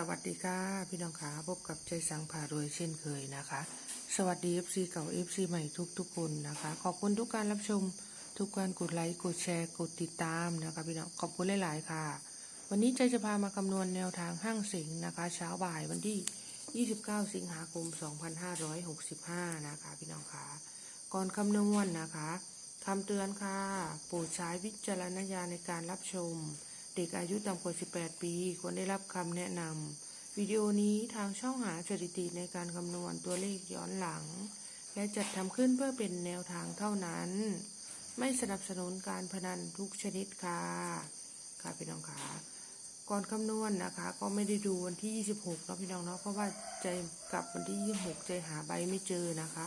สวัสดีค่ะ พี่น้องขาพบกับใจสังผ่ารวยเช่นเคยนะคะ สวัสดี FC เก่า FC ใหม่ทุกทุกคนนะคะ ขอบคุณทุกการรับชม ทุกการกดไลค์กดแชร์กดติดตามนะคะพี่น้องขอบคุณหลาย ๆ ค่ะ วันนี้ใจจะพามาคำนวณแนวทางห้างสิงนะคะ เช้าบ่ายวันที่ 29 สิงหาคม 2565 นะคะ พี่น้องขาก่อนคำนวณนะคะคำเตือนค่ะโปรดใช้วิจารณญาณในการรับชม เด็กอายุต่ำกว่า 18 ปี ควรได้รับคำแนะนำวิดีโอนี้ทางช่องหาสถิติในการคำนวณตัวเลขย้อนหลัง และจัดทำขึ้นเพื่อเป็นแนวทางเท่านั้น ไม่สนับสนุนการพนันทุกชนิดค่ะ ค่ะพี่น้องค่ะก่อนคำนวณนะคะ ก็ไม่ได้ดูวันที่ 26เนาะพี่น้องเนาะเพราะว่าใจกลับวันที่ 26 ใจหาใบไม่เจอนะคะ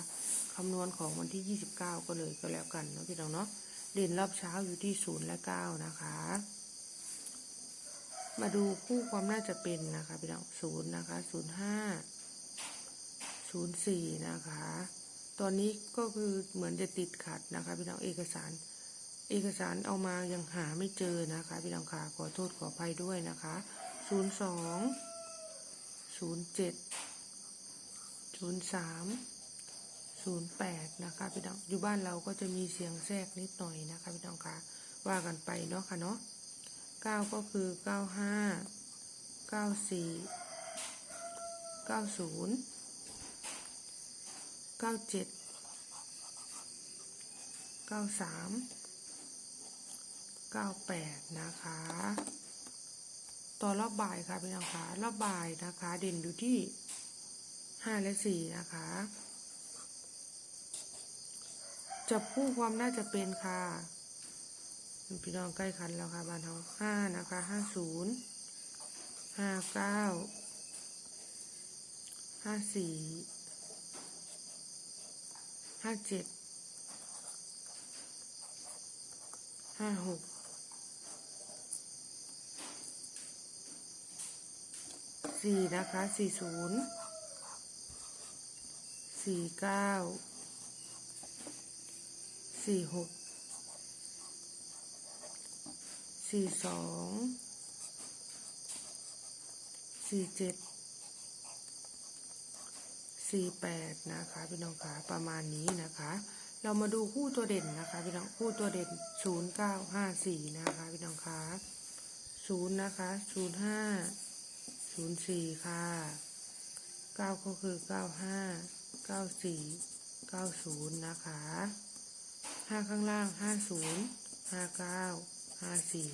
คำนวณของวันที่ 29 ก็เลยก็แล้วกันเนาะพี่น้องเนาะเด่นรอบเช้าอยู่ที่0และ9นะคะ มาดูคู่ความน่าจะเป็นนะคะพี่น้องศูนย์นะคะศูนย์ห้าศูนย์สี่นะคะ ตอนนี้ก็คือเหมือนจะติดขัดนะคะพี่น้องเอกสาร เอกสารเอามายังหาไม่เจอนะคะพี่น้องค่ะขอโทษขออภัยด้วยนะคะศูนย์สองศูนย์เจ็ดศูนย์สามศูนย์แปดนะคะพี่น้องอยู่บ้านเราก็จะมีเสียงแทรกนิดหน่อยนะคะพี่น้องค่ะว่ากันไปเนาะค่ะเนาะ เก้าก็คือเก้าห้าเก้าสี่เก้าศูนย์เก้าเจ็ดเก้าสามเก้าแปดนะคะต่อรอบบ่ายค่ะพี่น้องคะรอบบ่ายนะคะ เด่นอยู่ที่ห้าและสี่นะคะจับคู่ความน่าจะเป็นค่ะ พี่น้องใกล้คันแล้วค่ะบ้านเราห้านะคะห้าศูนย์ห้าเก้าห้าสี่ห้าเจ็ดห้าหกสี่นะคะสี่ศูนย์สี่เก้าสี่หก สี่สองสี่เจ็ดสี่แปดนะคะพี่น้องคะประมาณนี้นะคะ เรามาดูคู่ตัวเด่นนะคะพี่น้องคู่ตัวเด่นศูนย์เก้าห้าสี่นะคะพี่น้องคะศูนย์นะคะศูนย์ห้าศูนย์สี่ค่ะเก้าก็คือเก้าห้าเก้าสี่เก้าศูนย์นะคะห้าข้างล่างห้าศูนย์ห้าเก้า ห้าสี่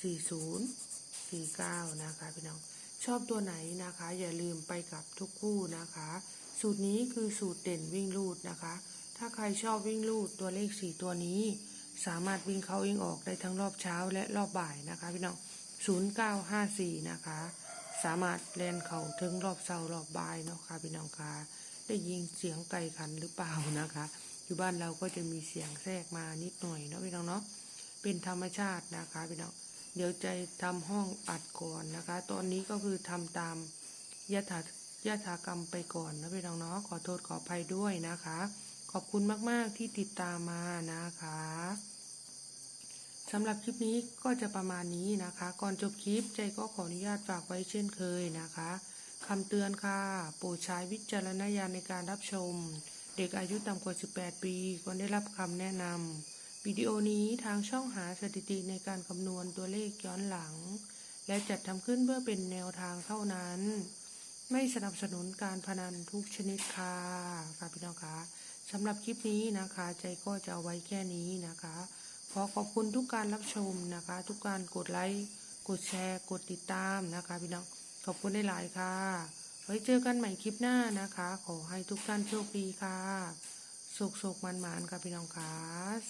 สี่ศูนย์สี่เก้านะคะพี่น้องชอบตัวไหนนะคะ อย่าลืมไปกับทุกคู่นะคะ สูตรนี้คือสูตรเด่นวิ่งลูดนะคะ ถ้าใครชอบวิ่งลูดตัวเลขสี่ตัวนี้ สามารถวิ่งเข้าวิ่งออกได้ทั้งรอบเช้าและรอบบ่ายนะคะพี่น้องศูนย์เก้าห้าสี่นะคะ สามารถเล่นเข่าถึงรอบเช้ารอบบ่ายเนาะค่ะพี่น้องคะได้ยินเสียงไก่ขันหรือเปล่านะคะ อยู่บ้านเราก็จะมีเสียงแทรกมานิดหน่อยเนาะพี่น้องเนาะ เป็นธรรมชาตินะคะพี่น้องเดี๋ยวจะทำห้องอัดก่อนนะคะ ตอนนี้ก็คือทำตามยถายถากรรมไปก่อนนะพี่น้องเนาะขอโทษขออภัยด้วยนะคะ ขอบคุณมากๆที่ติดตามมานะคะสำหรับคลิปนี้ก็จะประมาณนี้นะคะ ก่อนจบคลิปใจก็ขออนุญาตฝากไว้เช่นเคยนะคะคำเตือนค่ะ โปรดใช้วิจารณญาณในการรับชม เด็กอายุต่ำกว่า 18 ปีควรได้รับคำแนะนำ วิดีโอนี้ทางช่องหาสถิติในการคำนวณตัวเลขย้อนหลัง และจัดทำขึ้นเพื่อเป็นแนวทางเท่านั้น ไม่สนับสนุนการพนันทุกชนิดค่ะค่ะพี่น้องคะสำหรับคลิปนี้นะคะ ใจก็จะเอาไว้แค่นี้นะคะ ขอขอบคุณทุกการรับชมนะคะ ทุกการกดไลค์กดแชร์ กดติดตามนะคะพี่น้องขอบคุณได้หลายค่ะ ไว้เจอกันใหม่คลิปหน้านะคะ ขอให้ทุกท่านโชคดีค่ะ สุกๆมันๆค่ะพี่น้องคะ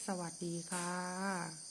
สวัสดีค่ะ